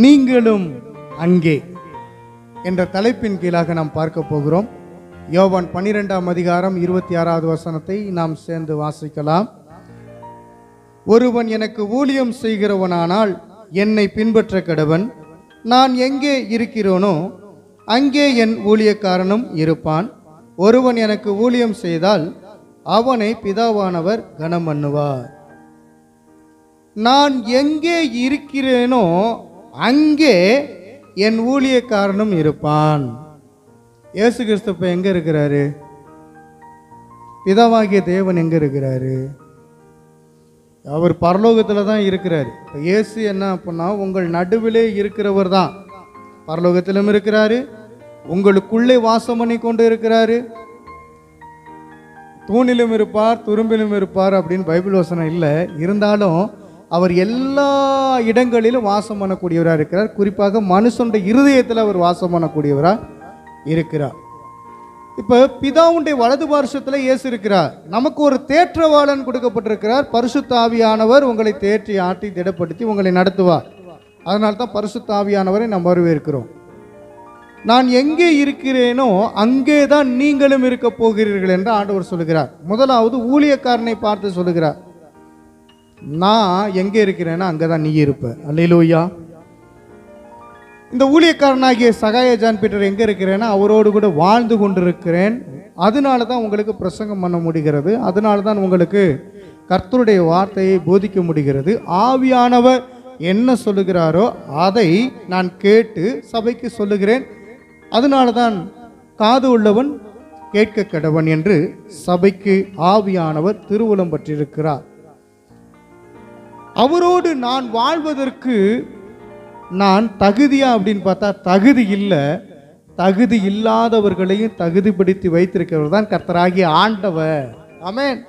நீங்களும் அங்கே என்ற தலைப்பின் கீழாக நாம் பார்க்க போகிறோம். யோவான் பன்னிரெண்டாம் அதிகாரம் இருபத்தி ஆறாவது வசனத்தை நாம் சேர்ந்து வாசிக்கலாம். ஒருவன் எனக்கு ஊழியம் செய்கிறவனானால் என்னை பின்பற்ற கடவன். நான் எங்கே இருக்கிறேனோ அங்கே என் ஊழியக்காரனும் இருப்பான். ஒருவன் எனக்கு ஊழியம் செய்தால் அவனை பிதாவானவர் கனம் பண்ணுவார் நான் எங்கே இருக்கிறேனோ அங்கே என் ஊழியக்காரனும் இருப்பான். இயேசு கிறிஸ்து இப்ப எங்க இருக்கிறாரு? பிதாவாகிய தேவன் எங்க இருக்கிறாரு? அவர் பரலோகத்தில் தான் இருக்கிறார். இப்போ இயேசு என்ன அப்படின்னா உங்கள் நடுவிலே இருக்கிறவர் தான். பரலோகத்திலும் இருக்கிறாரு. உங்களுக்குள்ளே வாசம் பண்ணி கொண்டு இருக்கிறாரு. தூணிலும் இருப்பார் துரும்பிலும் இருப்பார் அப்படின்னு பைபிள் வசனம் இல்லை. இருந்தாலும் அவர் எல்லா இடங்களிலும் வாசம் பண்ணக்கூடியவராக இருக்கிறார். குறிப்பாக மனுஷனுடைய இருதயத்தில் அவர் வாசம் பண்ணக்கூடியவராக இருக்கிறார். இப்போ பிதாவுடைய வலது பார்ஷத்தில் இயேசு இருக்கிறார். நமக்கு ஒரு தேற்றவாளன் கொடுக்கப்பட்டிருக்கிறார். பரிசுத்தாவியானவர் உங்களை தேற்றி ஆட்டி திடப்படுத்தி உங்களை நடத்துவார். அதனால தான் பரிசுத்தாவியானவரை நாம் வரவேற்கிறோம். நான் எங்கே இருக்கிறேனோ அங்கே தான் நீங்களும் இருக்க போகிறீர்கள் என்று ஆண்டவர் சொல்லுகிறார். முதலாவது ஊழியக்காரனை பார்த்து சொல்லுகிறார். நான் எங்கே இருக்கிறேன்னா அங்கே தான் நீ இருப்ப. அல்லையிலோயா இந்த ஊழியக்காரனாகிய சகாய ஜான் பீட்டர் எங்கே இருக்கிறேன்னா அவரோடு கூட வாழ்ந்து கொண்டிருக்கிறேன். அதனால தான் உங்களுக்கு பிரசங்கம் பண்ண முடிகிறது. அதனால தான் உங்களுக்கு கர்த்தருடைய வார்த்தையை போதிக்க முடிகிறது. ஆவியானவர் என்ன சொல்லுகிறாரோ அதை நான் கேட்டு சபைக்கு சொல்லுகிறேன். அதனால தான் காது உள்ளவன் கேட்க கடவன் என்று சபைக்கு ஆவியானவர் திருவுளம் பற்றியிருக்கிறார் அவரோடு நான் வாழ்வதற்கு நான் தகுதியா அப்படின்னு பார்த்தா தகுதி இல்லை. தகுதி இல்லாதவர்களையும் தகுதிப்படுத்தி வைத்திருக்கிறவர் தான் கர்த்தராகிய ஆண்டவர். அமேன்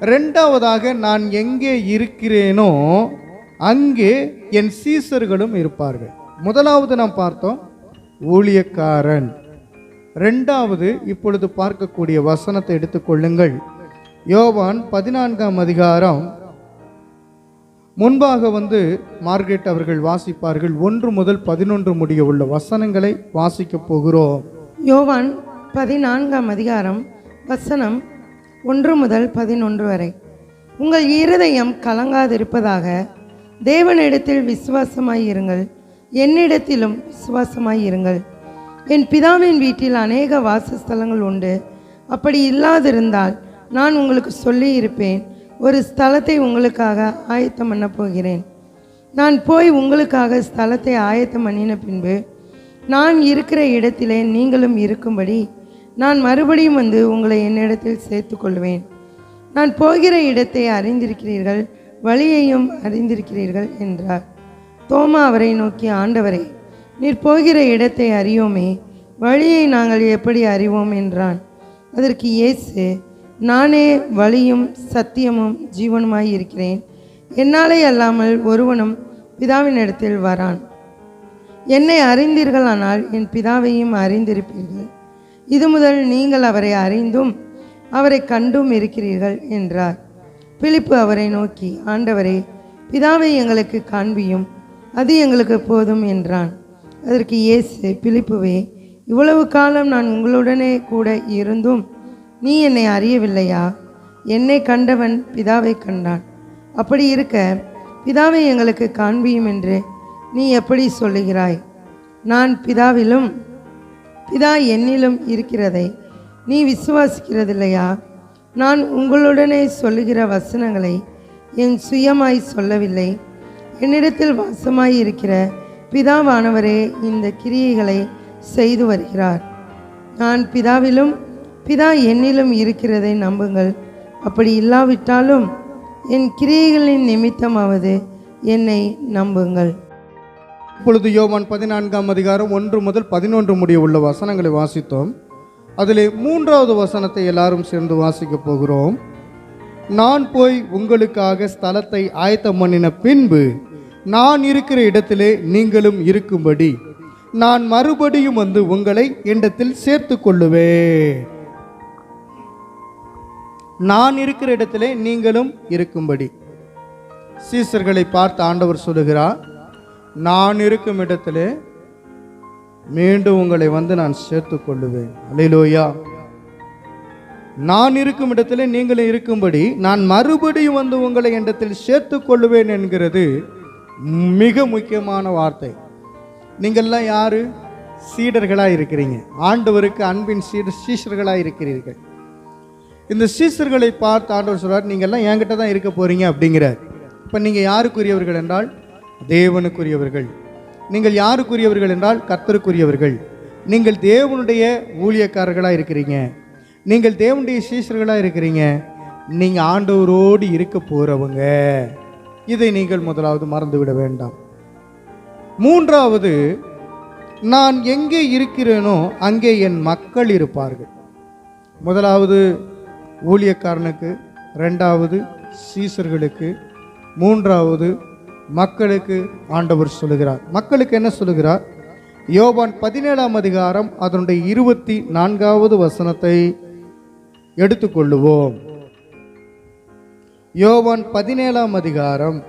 ரெண்டாவதாக நான் எங்கே இருக்கிறேனோ அங்கே என் சீசர்களும் இருப்பார்கள். முதலாவது நாம் பார்த்தோம் ஊழியக்காரன். ரெண்டாவது இப்பொழுது பார்க்கக்கூடிய வசனத்தை எடுத்துக்கொள்ளுங்கள் யோவான் பதினான்காம் அதிகாரம் முன்பாக வந்து மார்கரெட் அவர்கள் வாசிப்பார்கள். ஒன்று முதல் பதினொன்று முடிய உள்ள வசனங்களை வாசிக்கப் போகிறோம். யோவான் பதினான்காம் அதிகாரம் வசனம் ஒன்று முதல் பதினொன்று வரை. உங்கள் இருதயம் கலங்காதிருப்பதாக தேவனிடத்தில் விசுவாசமாயிருங்கள் என்னிடத்திலும் விசுவாசமாயிருங்கள் என் பிதாவின் வீட்டில் அநேக வாசஸ்தலங்கள் உண்டு. அப்படி இல்லாதிருந்தால் நான் உங்களுக்கு சொல்லி இருப்பேன் ஒரு ஸ்தலத்தை உங்களுக்காக ஆயத்தம் பண்ண போகிறேன். நான் போய் உங்களுக்காக ஸ்தலத்தை ஆயத்தம் பண்ணின பின்பு நான் இருக்கிற இடத்திலே நீங்களும் இருக்கும்படி நான் மறுபடியும் வந்து உங்களை என்னிடத்தில் சேர்த்து கொள்வேன் நான் போகிற இடத்தை அறிந்திருக்கிறீர்கள் வழியையும் அறிந்திருக்கிறீர்கள் என்றார். தோமா அவரை நோக்கி ஆண்டவரே நீர் போகிற இடத்தை அறியோமே வழியை நாங்கள் எப்படி அறிவோம்? என்றான். அதற்கு இயேசு நானே வழியும் சத்தியமும் ஜீவனுமாய் இருக்கிறேன். என்னாலே அல்லாமல் ஒருவனும் பிதாவின் இடத்தில் வரான். என்னை அறிந்தீர்களானால் என் பிதாவையும் அறிந்திருப்பீர்கள். இது முதல் நீங்கள் அவரை அறிந்தும் அவரை கண்டும் இருக்கிறீர்கள் என்றார். பிலிப்பு அவரை நோக்கி ஆண்டவரே பிதாவை எங்களுக்கு காண்பியும் அது எங்களுக்கு போதும் என்றான். அதற்கு இயேசு பிலிப்புவே இவ்வளவு காலம் நான் உங்களுடனே கூட இருந்தும் நீ என்னை அறியவில்லையா? என்னை கண்டவன் பிதாவை கண்டான். அப்படி இருக்க பிதாவை எங்களுக்கு காண்பியும் என்று நீ எப்படி சொல்லுகிறாய்? நான் பிதாவிலும் பிதா என்னிலும் இருக்கிறதை நீ விசுவாசிக்கிறதில்லையா? நான் உங்களுடனே சொல்லுகிற வசனங்களை என் சுயமாய் சொல்லவில்லை. என்னிடத்தில் வாசமாய் இருக்கிற பிதாவானவரே இந்த கிரியைகளை செய்து வருகிறார். நான் பிதாவிலும் பிதா என்னிலும் இருக்கிறதை நம்புங்கள். அப்படி இல்லாவிட்டாலும் என் கிரியைகளின் நிமித்தமாவது என்னை நம்புங்கள். இப்பொழுது யோவான் பதினான்காம் அதிகாரம் ஒன்று முதல் பதினொன்று முடிய உள்ள வசனங்களை வாசித்தோம். அதிலே மூன்றாவது வசனத்தை எல்லாரும் சேர்ந்து வாசிக்கப் போகிறோம். நான் போய் உங்களுக்காக ஸ்தலத்தை ஆயத்தம் பண்ணின பின்பு நான் இருக்கிற இடத்திலே நீங்களும் இருக்கும்படி. நான் மறுபடியும் வந்து உங்களை இடத்தில் சேர்த்து கொள்ளுவேன். நான் இருக்கிற இடத்திலே நீங்களும் இருக்கும்படி. சீசர்களை பார்த்து ஆண்டவர் சொல்லுகிறார் நான் இருக்கும் இடத்திலே மீண்டும் உங்களை வந்து நான் சேர்த்துக் கொள்ளுவேன் அலையிலோயா நான் இருக்கும் இடத்துல நீங்களும் இருக்கும்படி நான் மறுபடியும் வந்து உங்களை இடத்தில் சேர்த்து கொள்ளுவேன் என்கிறது மிக முக்கியமான வார்த்தை. நீங்கள்லாம் யாரு? சீடர்களாக இருக்கிறீங்க. ஆண்டவருக்கு அன்பின் சீடர் சீஷர்களாக இருக்கிறீர்கள். இந்த சீசர்களை பார்த்து ஆண்டவர் சொல்கிறார் நீங்கள்லாம் என்கிட்ட தான் இருக்க போகிறீங்க அப்படிங்கிறார். இப்போ நீங்கள் யாருக்குரியவர்கள் என்றால் தேவனுக்குரியவர்கள். நீங்கள் யாருக்குரியவர்கள் என்றால் கர்த்தருக்குரியவர்கள். நீங்கள் தேவனுடைய ஊழியக்காரர்களாக இருக்கிறீங்க. நீங்கள் தேவனுடைய சீசர்களாக இருக்கிறீங்க. நீங்கள் ஆண்டவரோடு இருக்க போகிறவங்க இதை நீங்கள் முதலாவது மறந்துவிட வேண்டாம். மூன்றாவது நான் எங்கே இருக்கிறேனோ அங்கே என் மக்கள் இருப்பார்கள். முதலாவது ஊழியக்காரனுக்கு ரெண்டாவது சீசர்களுக்கு மூன்றாவது மக்களுக்கு ஆண்டவர் சொல்லுகிறார். மக்களுக்கு என்ன சொல்லுகிறார்? யோபான் பதினேழாம் அதிகாரம் அதனுடைய இருபத்தி நான்காவது வசனத்தை எடுத்துக்கொள்ளுவோம். யோவான் பதினேழாம் அதிகாரம்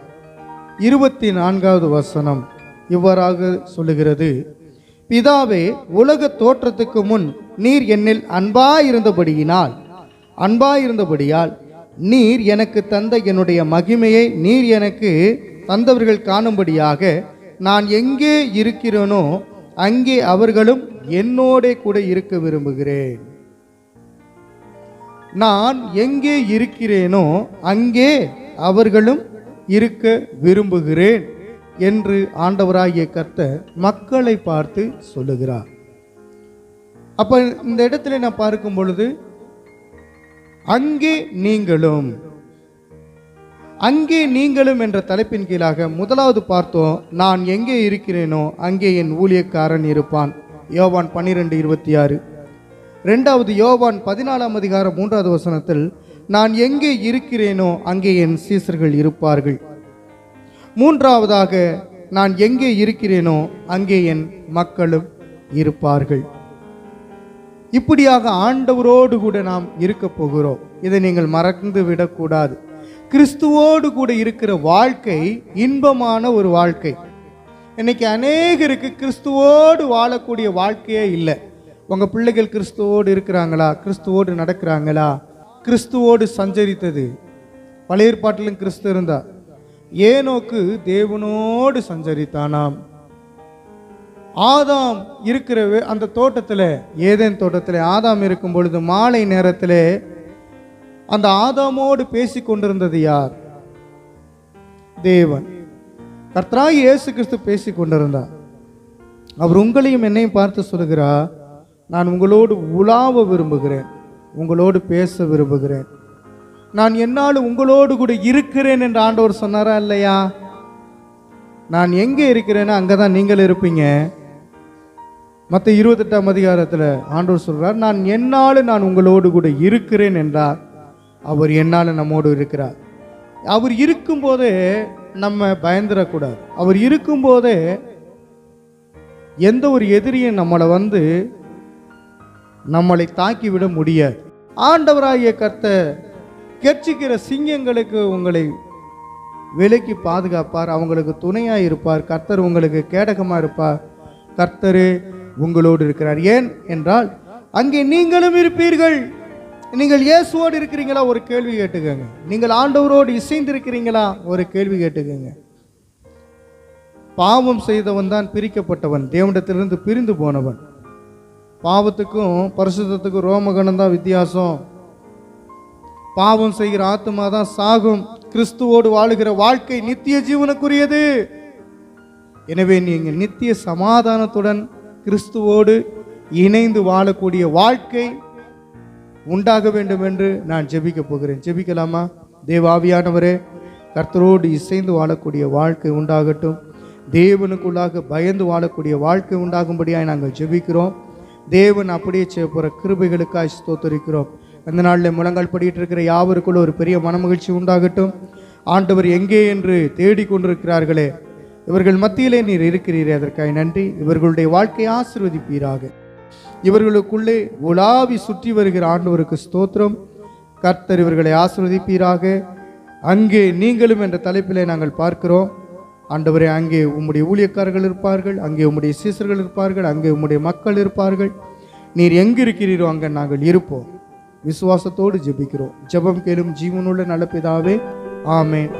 இருபத்தி நான்காவது வசனம் இவ்வாறாக சொல்லுகிறது. பிதாவே உலக தோற்றத்துக்கு முன் நீர் என்னில் அன்பாயிருந்தபடியினால் அன்பாயிருந்தபடியால் நீர் எனக்கு தந்த என்னுடைய மகிமையை நீர் எனக்கு தந்தவர்கள் காணும்படியாக நான் எங்கே இருக்கிறேனோ அங்கே அவர்களும் என்னோடே கூட இருக்க விரும்புகிறேன். நான் எங்கே இருக்கிறேனோ அங்கே அவர்களும் இருக்க விரும்புகிறேன் என்று ஆண்டவராகிய கர்த்தர் மக்களை பார்த்து சொல்லுகிறார். அப்ப இந்த இடத்துல நான் பார்க்கும் பொழுது அங்கே நீங்களும். அங்கே நீங்களும் என்ற தலைப்பின் கீழாக முதலாவது பார்த்தோம் நான் எங்கே இருக்கிறேனோ அங்கே என் ஊழியக்காரன் இருப்பான். யோவான் பன்னிரெண்டு இருபத்தி ஆறு ரெண்டாவது யோவான் பதினாலாம் அதிகாரம் மூன்றாவது வசனத்தில் நான் எங்கே இருக்கிறேனோ அங்கே என் சீசர்கள் இருப்பார்கள். மூன்றாவதாக நான் எங்கே இருக்கிறேனோ அங்கே என் மக்களும் இருப்பார்கள். இப்படியாக ஆண்டவரோடு கூட நாம் இருக்க போகிறோம். இதை நீங்கள் மறந்து விடக்கூடாது. கிறிஸ்துவோடு கூட இருக்கிற வாழ்க்கை இன்பமான ஒரு வாழ்க்கை. இன்னைக்கு அநேகருக்கு கிறிஸ்துவோடு வாழக்கூடிய வாழ்க்கையே இல்லை. உங்கள் பிள்ளைகள் கிறிஸ்துவோடு இருக்கிறாங்களா? கிறிஸ்துவோடு நடக்கிறாங்களா? கிறிஸ்துவோடு சஞ்சரித்தது. பழைய ஏற்பாட்டிலும் கிறிஸ்து இருந்தா ஏனோக்கு தேவனோடு சஞ்சரித்தானாம். ஆதாம் இருக்கிற அந்த தோட்டத்தில் ஏதேன் தோட்டத்தில் ஆதாம் இருக்கும் பொழுது மாலை நேரத்தில் அந்த ஆதாமோடு பேசி கொண்டிருந்தது யார்? தேவன். கர்த்தராய் இயேசு கிறிஸ்து பேசி கொண்டிருந்தார். அவர் உங்களையும் என்னையும் பார்த்து சொல்லுகிறா நான் உங்களோடு உலாவ விரும்புகிறேன். உங்களோடு பேச விரும்புகிறேன். நான் என்னால் உங்களோடு கூட இருக்கிறேன் என்று ஆண்டவர் சொன்னாரா இல்லையா? நான் எங்கே இருக்கிறேன்னு அங்கே தான் நீங்கள் இருப்பீங்க. மற்ற இருபத்தெட்டாம் அதிகாரத்தில் ஆண்டவர் சொல்கிறார் நான் என்னால் நான் உங்களோடு கூட இருக்கிறேன் என்றார். அவர் என்னால் நம்மோடு இருக்கிறார். அவர் இருக்கும்போதே நம்ம பயந்துடக்கூடாது அவர் இருக்கும்போதே எந்த ஒரு எதிரியும் நம்மளை வந்து நம்மளை தாக்கிவிட முடியாது. ஆண்டவராகிய கர்த்தர் கெர்ச்சிக்கிற சிங்கங்களுக்கு உங்களை விலைக்கு பாதுகாப்பார். அவங்களுக்கு துணையாக இருப்பார். கர்த்தர் உங்களுக்கு கேடகமாக இருப்பார். கர்த்தர் உங்களோடு இருக்கிறார். ஏன் என்றால் அங்கே நீங்களும் இருப்பீர்கள். நீங்கள் இயேசுவோடு இருக்கிறீங்களா? ஒரு கேள்வி கேட்டுக்கோங்க. நீங்கள் ஆண்டவரோடு இசைந்திருக்கிறீங்களா? ஒரு கேள்வி கேட்டுக்கோங்க. பாவம் செய்தவன் தான் பிரிக்கப்பட்டவன். தேவனிடத்திலிருந்து பிரிந்து போனவன். பாவத்துக்கும் பரிசுத்தத்துக்கும் ரோமகணம் தான் வித்தியாசம். பாவம் செய்கிற ஆத்மா தான் சாகும். கிறிஸ்துவோடு வாழுகிற வாழ்க்கை நித்திய ஜீவனுக்குரியது. எனவே நீங்கள் நித்திய சமாதானத்துடன் கிறிஸ்துவோடு இணைந்து வாழக்கூடிய வாழ்க்கை உண்டாக வேண்டும் என்று நான் ஜெபிக்க போகிறேன். ஜெபிக்கலாமா? தேவாவியானவரே கர்த்தரோடு இசைந்து வாழக்கூடிய வாழ்க்கை உண்டாகட்டும். தேவனுக்குள்ளாக பயந்து வாழக்கூடிய வாழ்க்கை உண்டாகும்படியாக நாங்கள் ஜெபிக்கிறோம். தேவன் அப்படியே செய்ய போகிற கிருபைகளுக்காக ஸ்தோத்தரிக்கிறோம். அந்த நாளில் முழங்கால் படிக்கிட்டு இருக்கிற யாவருக்குள்ள ஒரு பெரிய மனமகிழ்ச்சி உண்டாகட்டும். ஆண்டவர் எங்கே என்று தேடிக்கொண்டிருக்கிறார்களே இவர்கள் மத்தியிலே நீர் இருக்கிறீர் அதற்காக நன்றி. இவர்களுடைய வாழ்க்கையை ஆசிர்வதிப்பீராக. இவர்களுக்குள்ளே உலாவி சுற்றி வருகிற ஆண்டவருக்கு ஸ்தோத்திரம். கர்த்தர் இவர்களை ஆசிர்வதிப்பீராக. அங்கே நீங்களும் என்ற தலைப்பிலே நாங்கள் பார்க்கிறோம். ஆண்டவரே அங்கே உம்முடைய ஊழியக்காரர்கள் இருப்பார்கள் அங்கே உம்முடைய சீசர்கள் இருப்பார்கள் அங்கே உம்முடைய மக்கள் இருப்பார்கள். நீர் எங்கு இருக்கிறீரோ அங்கே நாங்கள் இருப்போம். விசுவாசத்தோடு ஜெபிக்கிறோம். ஜெபம் கேளும் ஜீவனுள்ள நல்ல பிதாவே ஆமேன்.